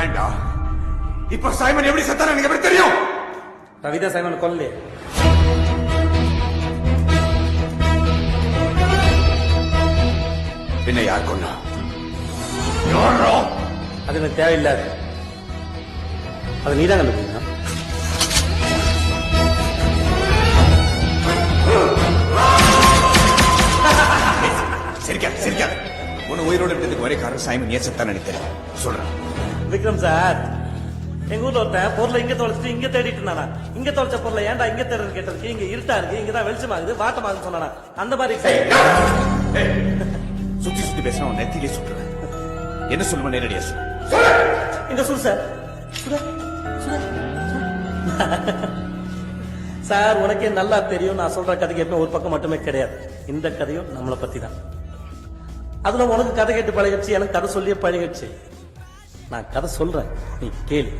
ஏன்டா இப்ப சைமன் எப்படி செத்தான எனக்கு எப்படி தெரியும்? ரவிதா சைமன் கொல்லே. பின்ன யார் கொண்டா அது எனக்கு தேவையில்லாது. அது நீதான் கண்டுபிடிக்கணும். சிரிக்காத சிரிக்காத. உன்னை உயிரோட இருக்கிறதுக்கு ஒரே காரணம் சைமன் ஏன் எனக்கு தெரியும் சொல்றேன். விக்ரம் சார். எங்க ஊர்ல ஒருத்தன் பொருளை இங்க தொலைச்சிட்டு இங்க தேடிட்டு இருந்தானா? இங்க தொலைச்ச பொருளை ஏன்டா இங்க தேடுறது கேட்டதுக்கு இங்க இருட்டா இருக்கு இங்க தான் வெளிச்சமாகுது வாட்டமாகுது சொன்னானா. அந்த மாதிரி சுத்தி சுத்தி பேசினா உன் நெத்திலே சுட்டுறேன் என்ன சொல்லுவேன் நேரடியா சொல்லு. இங்க சொல்லு சார். சார் உனக்கே நல்லா தெரியும். நான் சொல்ற கதைக்கு எப்பவும் ஒரு பக்கம் மட்டுமே கிடையாது. இந்த கதையும் நம்மளை பத்தி தான் அதுல உனக்கு கதை கேட்டு பழகிடுச்சு எனக்கு கதை சொல்லியே பழகிடுச்சு. நான் கதை சொல்றேன். நீ கேளு.